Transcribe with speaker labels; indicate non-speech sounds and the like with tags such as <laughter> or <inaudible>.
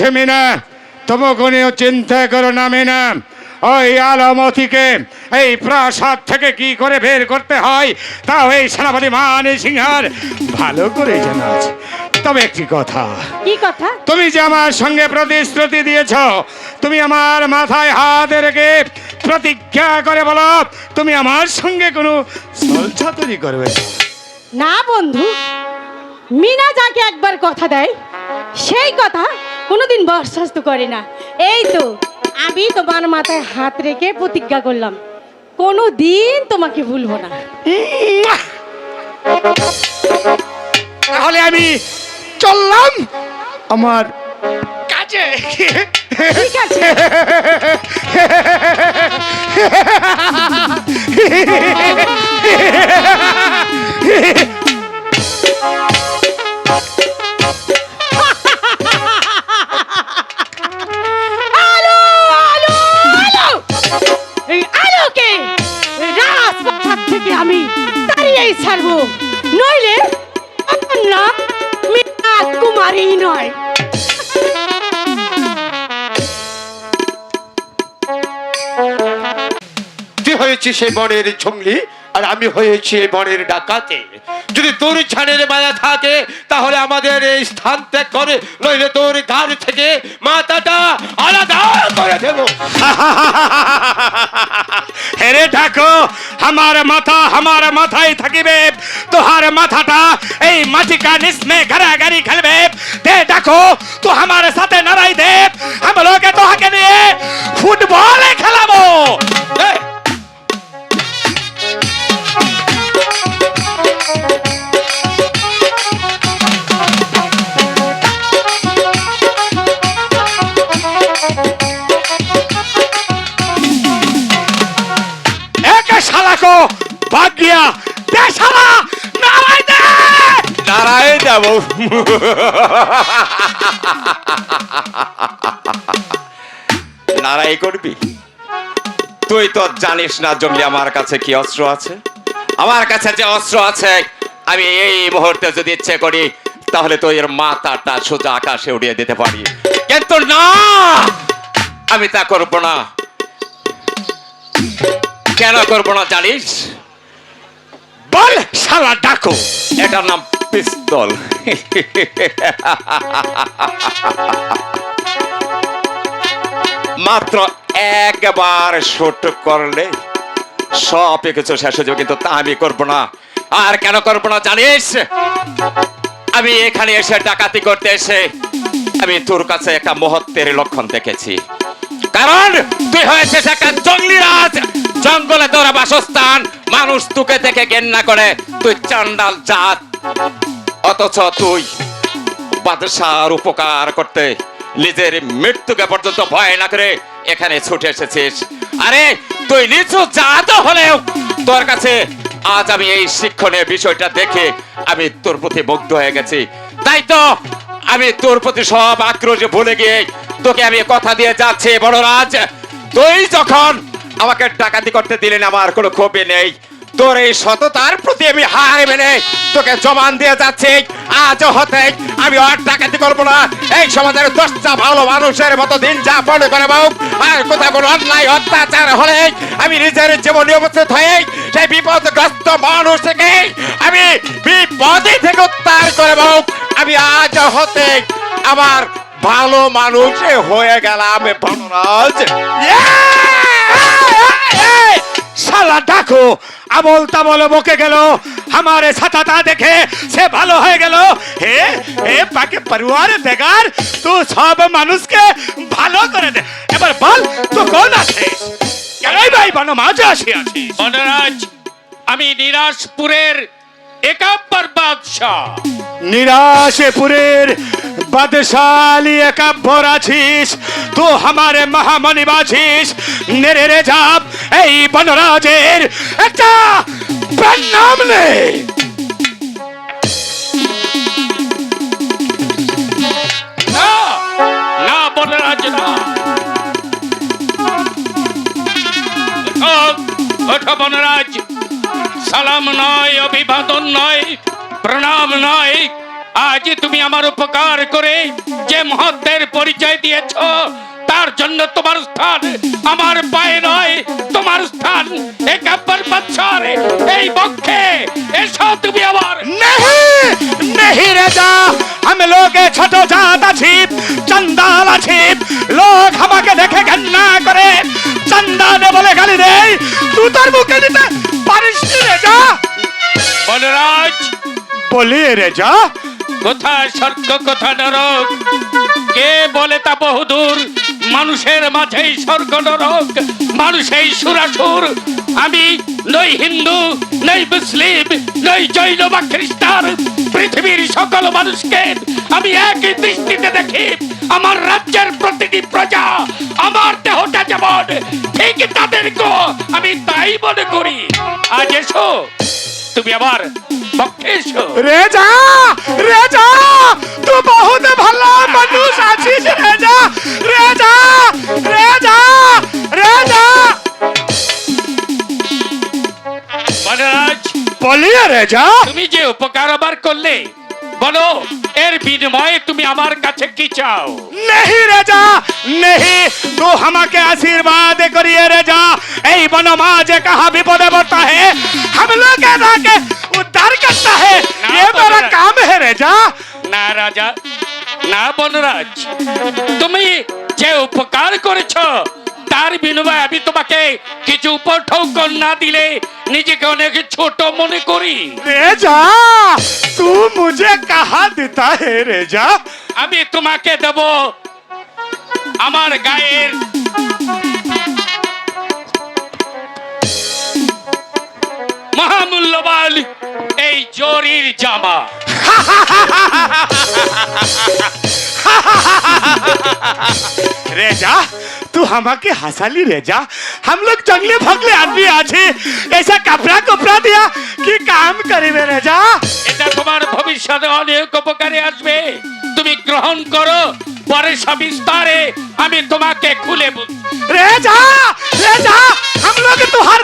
Speaker 1: আছে মিনা তবু কোনো চিন্তা করো না মিনা। ওই আলমতিকে এই প্রাসাদ থেকে কি করে বের করতে হয় তাও এই সেনাপতি মান সিংহার ভালো করে জানা আছে। তবে একটি কথা।
Speaker 2: কি কথা?
Speaker 1: তুমি যে আমার সঙ্গে প্রতিশ্রুতি দিয়েছ তুমি আমার মাথায় হাত রেখে প্রতিজ্ঞা করে বলো তুমি আমার সঙ্গে কোনো ছলছাতুরি করবে না।
Speaker 2: না বন্ধু মিনা যাকে একবার কথা দেয় সেই কথা কোনোদিন বরখাস্ত করে না। এই তো আমি তোমার মাথায় হাত রেখে প্রতিজ্ঞা করলাম কোনো দিন তোমাকে ভুলবো না।
Speaker 1: তাহলে আমি চললাম আমার কাজে।
Speaker 2: ঠিক আছে। <laughs>
Speaker 3: তুই হয়েছিস সেই বনের জঙ্গলি, আর আমি হয়েছি এই বনের ডাকাতে। যদি তোর ছানের মায়া থাকে, তাহলে আমাদের এই স্থান ত্যাগ করে, নইলে তোর গাড় থেকে মাথাটা আলাদা করে দেবো। <laughs>
Speaker 1: হেরে থাকো আমার মাথা আমার মাথায় থাকিবে। তোহার মাথাটা এই মাটিকা নিসমে ঘাড়াঘাড়ি খেলবে। দে দেখো তো আমার সাথে লড়াই দে।
Speaker 3: দেব নারাই করবি? তুই তো জানিস না জঙ্গলি আমার কাছে কি অস্ত্র আছে? আমার কাছে যে অস্ত্র আছে, আমি এই মুহূর্তে যদি ইচ্ছে করি, তাহলে তো এর মাথাটা সোজা আকাশে উড়িয়ে দিতে পারি। কিন্তু না! আমি তা করব না। কেন করব না জানিস?
Speaker 1: বল, শালা ডাকো।
Speaker 3: এটার নাম পিস্তল মাত্র একবার শুট করলে সব কিছু শেষ হয়ে যাবে, কিন্তু তা আমি করব না। আর কেন করব না, জানিস? আমি এখানে এসে ডাকাতি করতে এসে আমি তোর কাছে একটা মহত্বের লক্ষণ দেখেছি। কারণ তুই হয়েছিস একটা জঙ্গলি রাজ। জঙ্গলে তোর বাসস্থান। মানুষ তোকে দেখে ঘেন্না করে। তুই চান্ডাল জাত। অথচ তুই বাদশার উপকার করতে নিজের মৃত্যুকে পর্যন্ত ভয় না করে এখানে ছুটে এসেছিস। আরে, তুই নিচু জাত হলেও তোর কাছে আজ আমি এই শিক্ষণীয় বিষয়টা দেখে আমি তোর প্রতি মুগ্ধ হয়ে গেছি। তাই তো আমি তোর প্রতি সব আক্রোশ ভুলে গিয়ে তোকে আমি কথা দিয়ে যাচ্ছি, বড়রাজ। তুই যখন আমাকে ডাকাতি করতে দিলেন, আমার কোনো ক্ষোভে নেই। তোর এই সততার প্রতি আমি হার মেনে তোকে জমান দিয়ে যাচ্ছি। আজ হতে, আমি আর ডাকাতি করব না। এই সমাজের দশটা ভালো মানুষের মতো দিন যাপন করে আর কোথাও কোনো অন্যায়, অত্যাচার হলে আমি নিজের জীবন উপস্থিত হয়ে সেই বিপদগ্রস্ত মানুষ থেকে আমি বিপদে থেকে উদ্ধার করে বাবু আমি আজ হতে, আমার ভালো মানুষ হয়ে গেলাম বনরাজ।
Speaker 1: শালা ডাকো আবল তাবল বকে গেল আমার ছাতাটা দেখে সে ভালো হয়ে গেল। হে হে পাকে পরিবার বেগার তুই সব মানুষকে ভালো করে দে। এবার বল তুই কোন আছিস? কেনই ভাই বানো মাঝে আসি আছিস?
Speaker 4: বনরাজ আমি নিরাশপুরের একাব্বর বাদশাহ।
Speaker 1: নিরাশেপুরের বাদশালী একাব্বর আছিস, তু আমারে মহামণি বাছিস নেরে রে যাব এই বনরাজের একটা নাম নেই
Speaker 4: বনরাজ সালাম নয় অভিবাদন নয় প্রণাম নয় আজ তুমি আমার উপকার করে যে মহত্বের পরিচয় দিয়েছ তার জন্য তোমার স্থান আমার পায়ে নয় তোমার স্থান এই এসো তুমি আমার
Speaker 1: আমি লোকে ছোট জাত আছি চন্দাল আছি। লোক আমাকে দেখে ঘেন্না করে চন্দা দে বলে গালি তুই তোর মুখে দিতে পারিস
Speaker 4: বলরাজ।
Speaker 1: বলি রেজা
Speaker 4: কোথা স্বর্গ, কোথা নরক। কে বলে তা বহুদূর? মানুষের মাঝেই স্বর্গ নরক, মানুষেই সুরাসুর। আমি নই হিন্দু, নই মুসলিম, নই জৈন বা খ্রিস্টান। পৃথিবীর সকল মানুষকে আমি একই দৃষ্টিতে দেখি। আমার রাজ্যের প্রতিটি প্রজা, আমার দেহটা যেমন, ঠিক তাদেরকেও আমি তাই মনে করি। আজ এসো। তুমি আমার পক্ষে এসো
Speaker 1: রেজা রেজা তুই বহুত ভালো মানুষ আছিস রেজা রেজা রেজা রেজা
Speaker 4: বনরাজ
Speaker 1: বলি রেজা
Speaker 4: তুমি যে উপকার আবার করলে বলো এর বিনিময়ে তুমি আমার কাছে কি চাও
Speaker 1: नहीं रेजा नहीं तू हमके आशीर्वाद करिए रेजा ऐ बनमाज कहा विपद पड़ता है हम लोग के उद्धार करता है
Speaker 4: ना
Speaker 1: ये मेरा
Speaker 4: बलराज।
Speaker 1: काम है रेजा
Speaker 4: না রাজা না বনরাজ তুমি যে উপকার করেছ তার বিনিময়ে আমি তোমাকে কিছু উপঠৌকন না দিলে নিজেকে অনেক ছোট মনে করি। আমি তোমাকে দেব আমার গায়ের মহামূল্যবান এই জরির জামা। <laughs>
Speaker 1: रेजा तू हमाके हंसाली रेजा हम लोग जंगले भगले आदमी आज ऐसा कपड़ा कपड़ा दिया कि काम करे में रेजा
Speaker 4: এটা তোমার ভবিষ্যতে অনেক উপকারে আসবে তুমি গ্রহণ করো পরে সবিস্তারে আমি তোমাকে খুলে বলব রেजा
Speaker 1: रेजा हम लोग तुहार